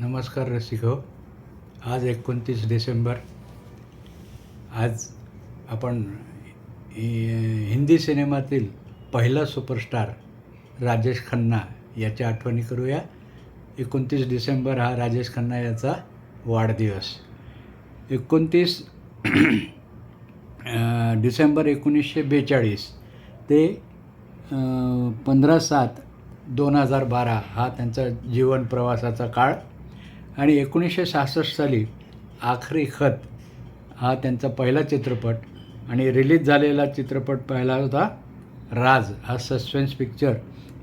नमस्कार रसिक हो आज एकोणतीस डिसेंबर. आज आपण हिंदी सिनेमातील पहिला सुपरस्टार राजेश खन्ना याच्या आठवणी करूया. एकोणतीस डिसेंबर हा राजेश खन्ना याचा वाढदिवस. एकोणतीस डिसेंबर एकोणीसशे बेचाळीस ते पंधरा सात दोन हजार बारा हा त्यांचा जीवन प्रवासाचा काळ आणि एकोणीसशे सहासष्ट साली आखरी खत हा त्यांचा पहिला चित्रपट आणि रिलीज झालेला चित्रपट पहिला होता राज. हा सस्पेन्स पिक्चर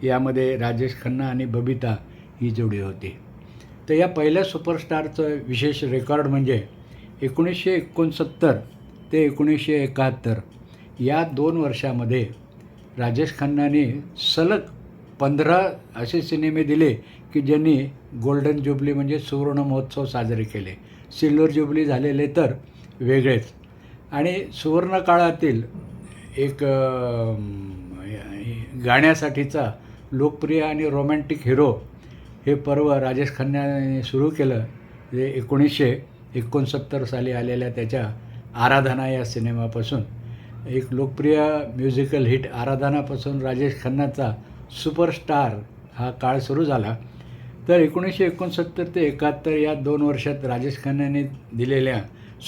यामध्ये राजेश खन्ना आणि बबिता ही जोडी होती. तर या पहिल्या सुपरस्टारचं विशेष रेकॉर्ड म्हणजे एकोणीसशे एकोणसत्तर ते एकोणीसशे एकाहत्तर या दोन वर्षामध्ये राजेश खन्नाने सलग पंधरा असे सिनेमे दिले की ज्यांनी गोल्डन जुबली म्हणजे सुवर्ण महोत्सव साजरे केले. सिल्वर जुबली झालेले तर वेगळेच. आणि सुवर्ण काळातील एक गाण्यासाठीचा लोकप्रिय आणि रोमॅन्टिक हिरो हे पर्व राजेश खन्नाने सुरू केलं. जे एकोणीसशे एकोणसत्तर साली आलेल्या त्याच्या आराधना या सिनेमापासून. एक लोकप्रिय म्युझिकल हिट आराधनापासून राजेश खन्नाचा सुपरस्टार हा काळ सुरू झाला. तर एकोणीसशे एकोणसत्तर ते एकाहत्तर या दोन वर्षात राजेश खन्नाने दिलेल्या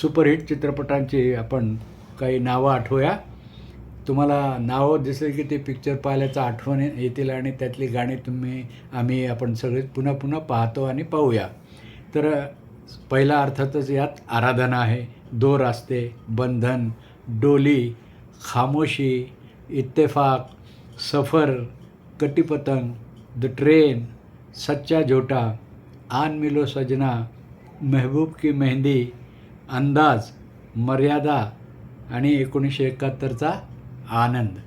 सुपरहिट चित्रपटांची आपण काही नावं आठवूया. तुम्हाला नावं दिसेल की ते पिक्चर पाहिल्याचं आठवण येतील आणि त्यातली गाणी तुम्ही आम्ही आपण सगळे पुन्हा पुन्हा पाहतो आणि पाहूया. तर पहिला अर्थातच यात आराधना आहे. दो रास्ते बंधन डोली खामोशी इत्तेफाक सफर कटीपतंग द ट्रेन सच्चा झोटा आन मिलो सजना महबूब की मेहंदी अंदाज मर्यादा आणि एकोणीसशे एकाहत्तरचा आनंद.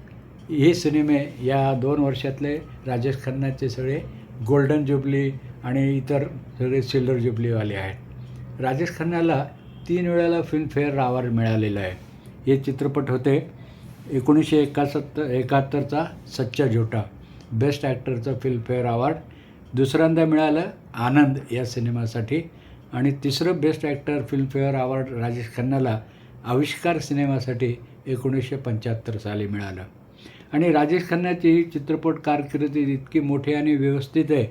हे सिनेमे या दोन वर्षातले राजेश खन्नाचे सगळे गोल्डन जुबली आणि इतर सगळे सिल्वर जुबलीवाले आहेत. राजेश खन्नाला तीन वेळेला फिल्मफेअर अवॉर्ड मिळालेलं आहे. हे चित्रपट होते एकोणीसशे एकासत्तर एकाहत्तरचा सच्चा झोटा बेस्ट ॲक्टरचं फिल्मफेअर अवॉर्ड दुसऱ्यांदा मिळालं आनंद या सिनेमासाठी. आणि तिसरं best actor Filmfare award Rajesh खन्नाला आविष्कार सिनेमासाठी एकोणीसशे पंच्याहत्तर साली मिळालं. आणि राजेश खन्नाची ही चित्रपट कारकिर्दी इतकी मोठी आणि व्यवस्थित आहे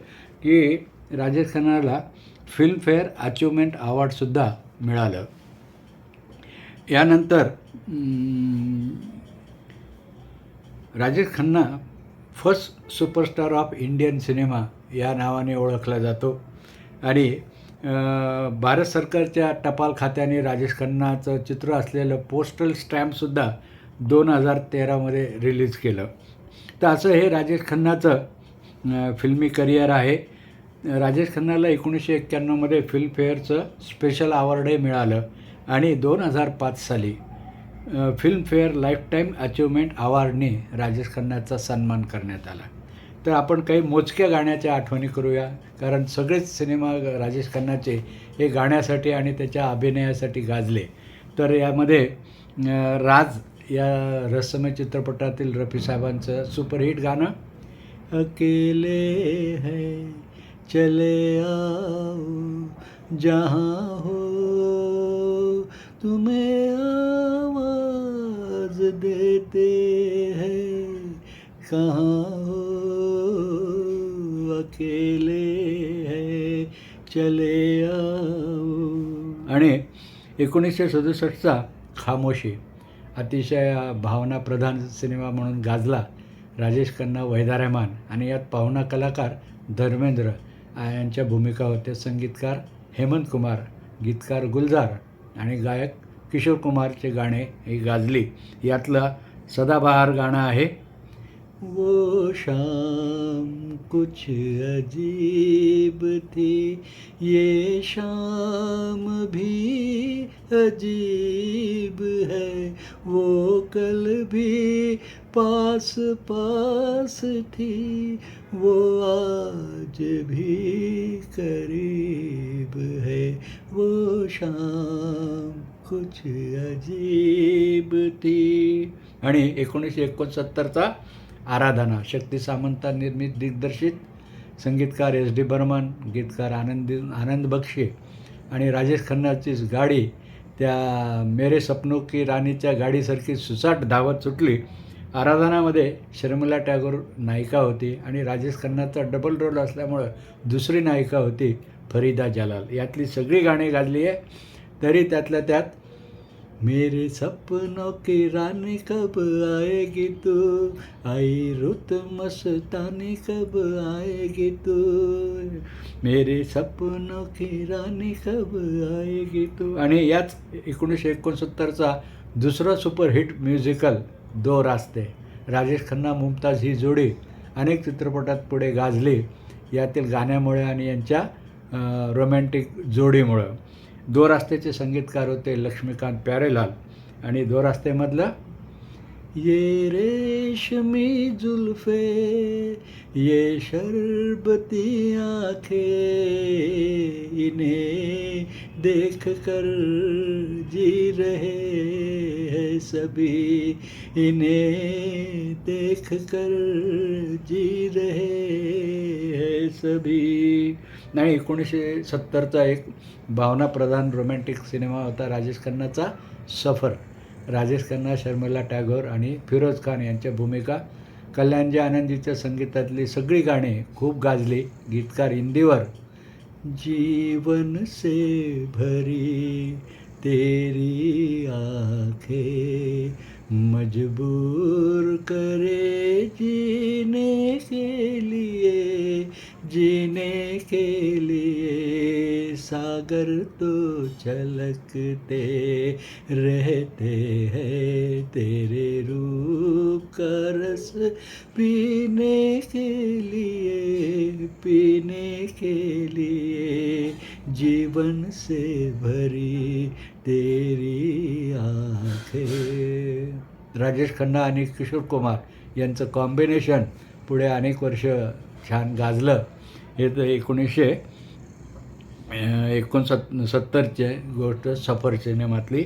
की राजेश खन्नाला फिल्मफेअर अचिव्हमेंट अवॉर्डसुद्धा मिळालं. यानंतर Rajesh Khanna first superstar of Indian cinema या नावाने ओळखला जातो. आणि भारत सरकारच्या टपाल खात्याने राजेश खन्नाचं चित्र असलेलं पोस्टल स्टॅम्पसुद्धा दोन हजार तेरामध्ये रिलीज केलं. तर असं हे राजेश खन्नाचं फिल्मी करिअर आहे. राजेश खन्नाला एकोणीसशे एक्क्याण्णवमध्ये फिल्मफेअरचं स्पेशल अवॉर्डही मिळालं. आणि दोन हजार पाच साली फिल्मफेअर लाईफटाईम अचिव्हमेंट अवॉर्डने राजेश खन्नाचा सन्मान करण्यात आला. तर आपण काही मोजक्या गाण्याच्या आठवणी करूया. कारण सगळेच सिनेमा राजेश खन्नाचे हे गाण्यासाठी आणि त्याच्या अभिनयासाठी गाजले. तर यामध्ये राज या रसमय चित्रपटातील रफी साहेबांचं सुपरहिट गाणं अकेले है चले आओ जहाँ हो तुम्हें आवाज देते हैं कहाँ हो। अकेले है चले आणि एकोणीसशे सदुसष्टचा खामोशी अतिशय भावनाप्रधान सिनेमा म्हणून गाजला राजेश खन्ना वैदा रहमान आणि यात पाहुणा कलाकार धर्मेंद्र यांच्या भूमिका होत्या संगीतकार हेमंत कुमार गीतकार गुलजार आणि गायक किशोर कुमारचे गाणे ही गाजली. यातलं सदाबहार गाणं आहे वो शाम कुछ अजीब थी ये शाम भी अजीब है। वो कल भी पास पास थी वो आज भी करीब है। वो शाम कुछ अजीब थी। आणि एकोणीसशे एकोणसत्तरचा आराधना शक्ती सामंता निर्मित दिग्दर्शित संगीतकार एस डी बर्मन गीतकार आनंदी आनंद बक्षी आणि राजेश खन्नाचीच गाडी त्या मेरे सपनो की राणीच्या गाडीसारखी सुसाट धावत सुटली. आराधनामध्ये शर्मिला टॅगोर नायिका होती आणि राजेश खन्नाचा डबल रोल असल्यामुळं दुसरी नायिका होती फरीदा जलाल. यातली सगळी गाणी गाजली आहे. तरी त्यातल्या त्यात मेरे सपनों के रानी कब आएगी तू? आई रुत मस्तानी कब आएगी तू? मेरे सपनों की रानी कब आएगी तू? आणि याच एकोणीसशे एकोणसत्तरचा दुसरा सुपरहिट म्युझिकल दो रास्ते. राजेश खन्ना मुमताज ही जोडी अनेक चित्रपटात पुढे गाजली. यातील गाण्यामुळे आणि यांच्या रोमॅन्टिक जोडीमुळं. दो रास्तेचे संगीतकार होते लक्ष्मीकांत प्यारेलाल. आणि दो रास्तेमधलं ये रेशमी जुल्फे ये शरबती आंखें इन्हें देख कर जी रहे हैं सभी इन्हें देख कर जी रहे हैं सभी। नाही एकोणीसशे सत्तरचा एक भावनाप्रधान रोमॅन्टिक सिनेमा होता राजेश खन्नाचा सफर. राजेश खन्ना शर्मिला टॅगोर आणि फिरोज खान यांच्या भूमिका. कल्याणजी आनंदजीच्या संगीतातली सगळी गाणी खूप गाजली. गीतकार हिंदीवर जीवन से भरी तेरी आखे मजबूर करे जीने सागर तो झलकते रहते हैं तेरे रूप का रस पीने के लिए पीने के लिए जीवन से भरी तेरी आंखें। राजेश खन्ना आणि किशोर कुमार यांचं कॉम्बिनेशन पुढे अनेक वर्ष छान गाजलं. हे तर एकोणीसशे एकोणसत् सत्तरचे गोष्ट सफर सिनेमातली.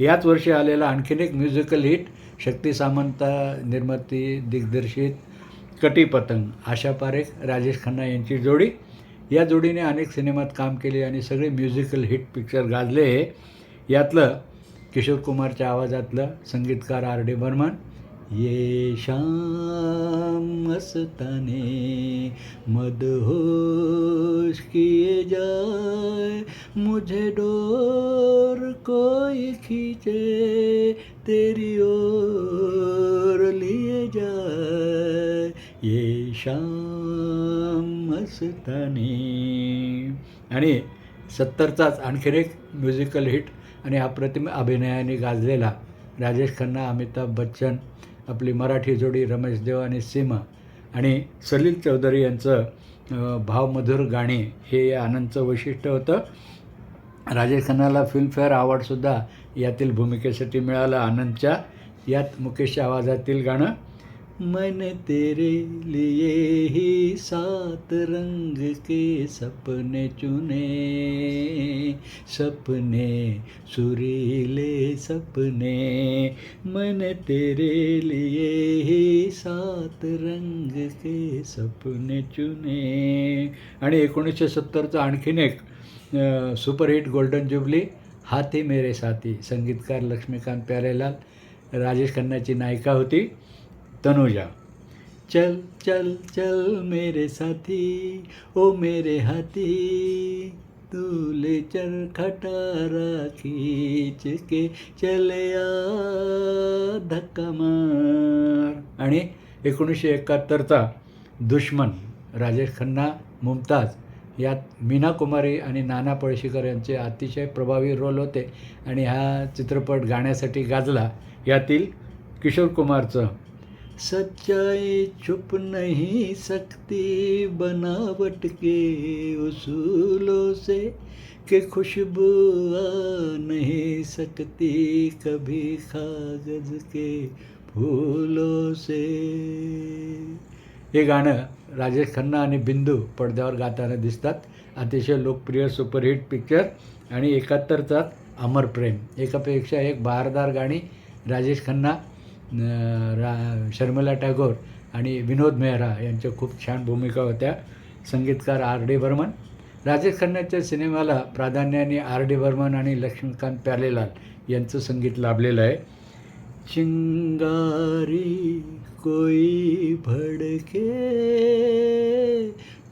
याच वर्षी आलेला आणखीन एक म्युझिकल हिट शक्ती सामंता निर्माती दिग्दर्शित कटी पतंग आशा पारेख राजेश खन्ना यांची जोडी. या जोडीने अनेक सिनेमात काम केले आणि सगळे म्युझिकल हिट पिक्चर गाजले. यातलं किशोर कुमारच्या आवाजातलं संगीतकार आर डी बर्मन ये मदहोश किए जाए मुझे डोर कोई खींचे तेरी ओर लिए जाए। ये शाम आणि सत्तरचाच आणखीन एक म्युझिकल हिट आणि अप्रतिम अभिनयाने गाजलेला राजेश खन्ना अमिताभ बच्चन आपली मराठी जोडी रमेश देव आणि सीमा आणि सलील चौधरी यांचं भावमधुर गाणी हे या आनंदचं वैशिष्ट्य होतं. राजेश खन्नाला फिल्मफेअर अवॉर्डसुद्धा यातील भूमिकेसाठी मिळालं आनंदच्या यात मुकेशच्या आवाजातील गाणं मन तेरे लिए ही सात रंग के सपने चुने। सपने सुरीले सपने। मन तेरे लिए ही सात रंग के सपने चुने। आणि एकोणीसशे सत्तरचा आणखीन एक सुपरहिट गोल्डन जुबली हाथी मेरे साथी संगीतकार लक्ष्मीकांत प्यारेलाल राजेश खन्नाची नायिका होती. तनुजा। चल चल चल मेरे साथी ओ मेरे हाथी तू ले चल खटारा खींच के चले धक्का मार। आणि एकोणीसशे एकाहत्तरचा दुश्मन राजेश खन्ना मुमताज यात मीना कुमारी आणि नाना पळशीकर यांचे अतिशय प्रभावी रोल होते. आणि हा चित्रपट गाण्यासाठी गाजला. यातील किशोर कुमारचं सच्चाई छुप नहीं सकती बनावट के उसूलों से कि खुशबू आ नहीं सकती कभी कागज के फूलों से। हे गाणं राजेश खन्ना आणि बिंदू पडद्यावर गाताना दिसतात. अतिशय लोकप्रिय सुपरहिट पिक्चर आणि एकाहत्तरचा अमर प्रेम. एकापेक्षा एक बहारदार गाणी राजेश खन्ना रा शर्मला टागोर आणि विनोद मेहरा यांच्या खूप छान भूमिका होत्या. संगीतकार आर डी बर्मन. राजेश खन्नाच्या सिनेमाला प्राधान्याने आर डी बर्मन आणि लक्ष्मीकांत प्यालेलाल यांचं संगीत लाभलेलं आहे. चिंगारी कोई भड़के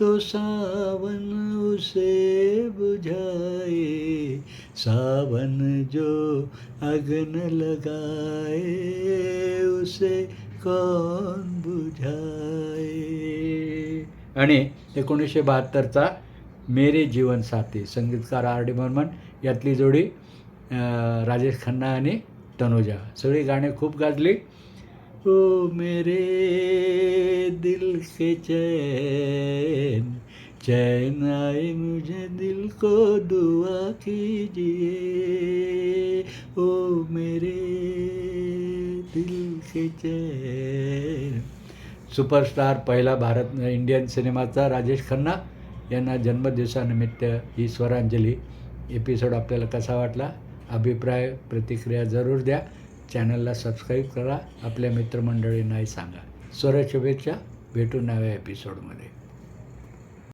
तो सावन उसे बुझाए सावन जो अग्न लगाए उसे कौन बुझाए? आणि एकोणीसशे बहात्तरचा मेरे जीवन साथी संगीतकार आर डी बर्मन यातली जोडी राजेश खन्ना आणि तनुजा. सगळी गाणे खूप गाजली. ओ मेरे दिल के चैन चैन आए मुझे दिल को दुआ कीजिए ओ मेरे दिल के चैन। सुपरस्टार पहिला भारत इंडियन सिनेमाचा राजेश खन्ना यांना जन्मदिवसानिमित्त ही स्वरांजली. एपिसोड आपल्याला कसा वाटला? अभिप्राय प्रतिक्रिया जरूर द्या. चॅनलला सबस्क्राईब करा. आपल्या मित्रमंडळींनाही सांगा. स्वर शुभेच्छा. भेटू नव्या एपिसोडमध्ये